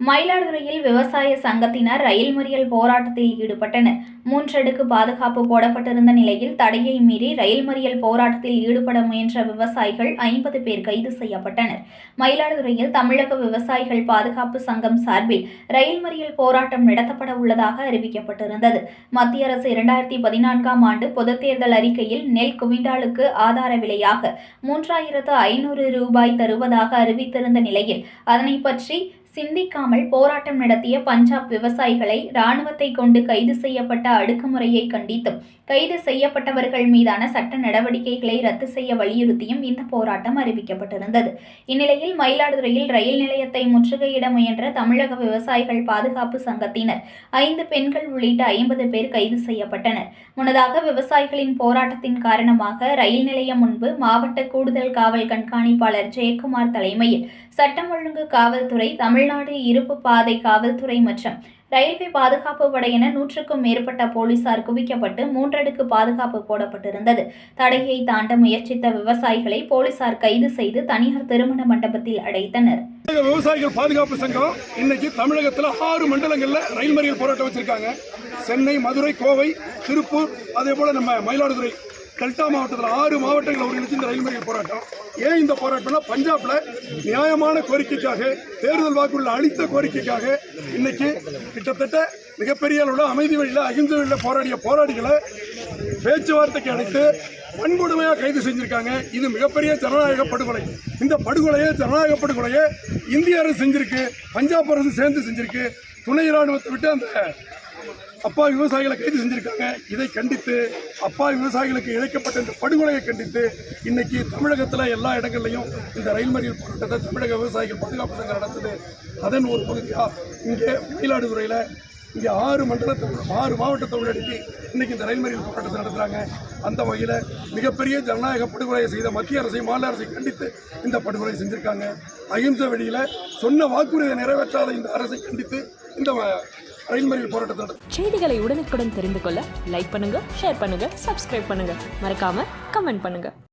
மயிலாடுதுறையில் விவசாய சங்கத்தினர் ரயில் மறியல் போராட்டத்தில் ஈடுபட்டனர். மூன்றடுக்கு பாதுகாப்பு போடப்பட்டிருந்த நிலையில் தடையை மீறி ரயில் மறியல் போராட்டத்தில் ஈடுபட முயன்ற விவசாயிகள் ஐம்பது பேர் கைது செய்யப்பட்டனர். மயிலாடுதுறையில் தமிழக விவசாயிகள் பாதுகாப்பு சங்கம் சார்பில் ரயில் மறியல் போராட்டம் நடத்தப்பட உள்ளதாக அறிவிக்கப்பட்டிருந்தது. மத்திய அரசு இரண்டாயிரத்தி பதினான்காம் ஆண்டு பொதுத் தேர்தல் அறிக்கையில் நெல் குவிண்டாலுக்கு ஆதார விலையாக மூன்றாயிரத்து ஐநூறு ரூபாய் தருவதாக அறிவித்திருந்த நிலையில் அதனை பற்றி சிந்திக்காமல் போராட்டம் நடத்திய பஞ்சாப் விவசாயிகளை இராணுவத்தை கொண்டு கைது செய்யப்பட்ட அடுக்குமுறையை கண்டித்தும் கைது செய்யப்பட்டவர்கள் மீதான சட்ட நடவடிக்கைகளை ரத்து செய்ய வலியுறுத்தியும் இந்த போராட்டம் அறிவிக்கப்பட்டிருந்தது. இந்நிலையில் மயிலாடுதுறையில் ரயில் நிலையத்தை முற்றுகையிட முயன்ற தமிழக விவசாயிகள் பாதுகாப்பு சங்கத்தினர் ஐந்து பெண்கள் உள்ளிட்ட ஐம்பது பேர் கைது செய்யப்பட்டனர். முன்னதாக விவசாயிகளின் போராட்டத்தின் காரணமாக ரயில் நிலையம் முன்பு மாவட்ட கூடுதல் காவல் கண்காணிப்பாளர் ஜெயக்குமார் தலைமையில் சட்டம் ஒழுங்கு காவல்துறை தமிழ்நாடு இருப்பு பாதை காவல்துறை மற்றும் ரயில்வே பாதுகாப்பு படையென நூற்றுக்கும் மேற்பட்ட போலீசார் குவிக்கப்பட்டு மூன்றடுக்கு பாதுகாப்பு போடப்பட்டிருந்தது. தடையை தாண்ட முயற்சித்த விவசாயிகளை போலீசார் கைது செய்து தனியார் திருமண மண்டபத்தில் அடைத்தனர். விவசாயிகள் பாதுகாப்பு சங்கம் இன்னைக்கு தமிழகத்தில் ஆறு மண்டலங்கள்ல ரயில் மறியல் போராட்டம் வச்சிருக்காங்க. சென்னை மதுரை கோவை திருப்பூர் அதே போல நம்ம மயிலாடுதுறை டெல்டா மாவட்டத்தில் ஆறு மாவட்டங்கள் ஒருங்கிணைச்சு இந்த ரயில் மறியல் போராட்டம். ஏன் இந்த போராட்டம்னா பஞ்சாப்ல நியாயமான கோரிக்கைக்காக தேர்தல் வாக்குள்ள அளித்த கோரிக்கைக்காக இன்னைக்கு கிட்டத்தட்ட மிகப்பெரிய அளவில் அமைதி வழியில் அகிம்சை வழியில் போராடிய போராடிகளை பேச்சுவார்த்தைக்கு அழைத்து வன்கொடுமையாக கைது செஞ்சுருக்காங்க. இது மிகப்பெரிய ஜனநாயக படுகொலை. இந்த படுகொலையை ஜனநாயக படுகொலையை இந்திய அரசு செஞ்சிருக்கு பஞ்சாப் அரசு சேர்ந்து செஞ்சிருக்கு. துணை ராணுவத்தை விட்டு அந்த அப்பா விவசாயிகளை கைது செஞ்சிருக்காங்க. இதை கண்டித்து அப்பா விவசாயிகளுக்கு இழைக்கப்பட்ட இந்த படுகொலையை கண்டித்து இன்னைக்கு தமிழகத்தில் எல்லா இடங்கள்லையும் இந்த ரயில் மறியல் போராட்டத்தை தமிழக விவசாயிகள் பாதுகாப்பு சங்கம் நடத்துது. அதன் ஒரு பகுதியாக இங்கே மயிலாடுதுறையில் இங்கே ஆறு மண்டலத்தை ஆறு மாவட்டத்தை உள்ளடக்கி இன்னைக்கு இந்த ரயில் மறியல் போராட்டத்தை நடத்துகிறாங்க அந்த வகையில் மிகப்பெரிய ஜனநாயக படுகொலையை செய்த மத்திய அரசை மாநில அரசை கண்டித்து இந்த படுகொலை செஞ்சுருக்காங்க. அகிம்சை வெளியில் சொன்ன வாக்குறுதியை நிறைவேற்றாத இந்த அரசை கண்டித்து இந்த வ- போராட்டத்தை செய்திகளை உடனுக்குடன் தெரிந்து கொள்ள லைக் பண்ணுங்க ஷேர் பண்ணுங்க சப்ஸ்கிரைப் பண்ணுங்க. மறக்காம கமெண்ட் பண்ணுங்க.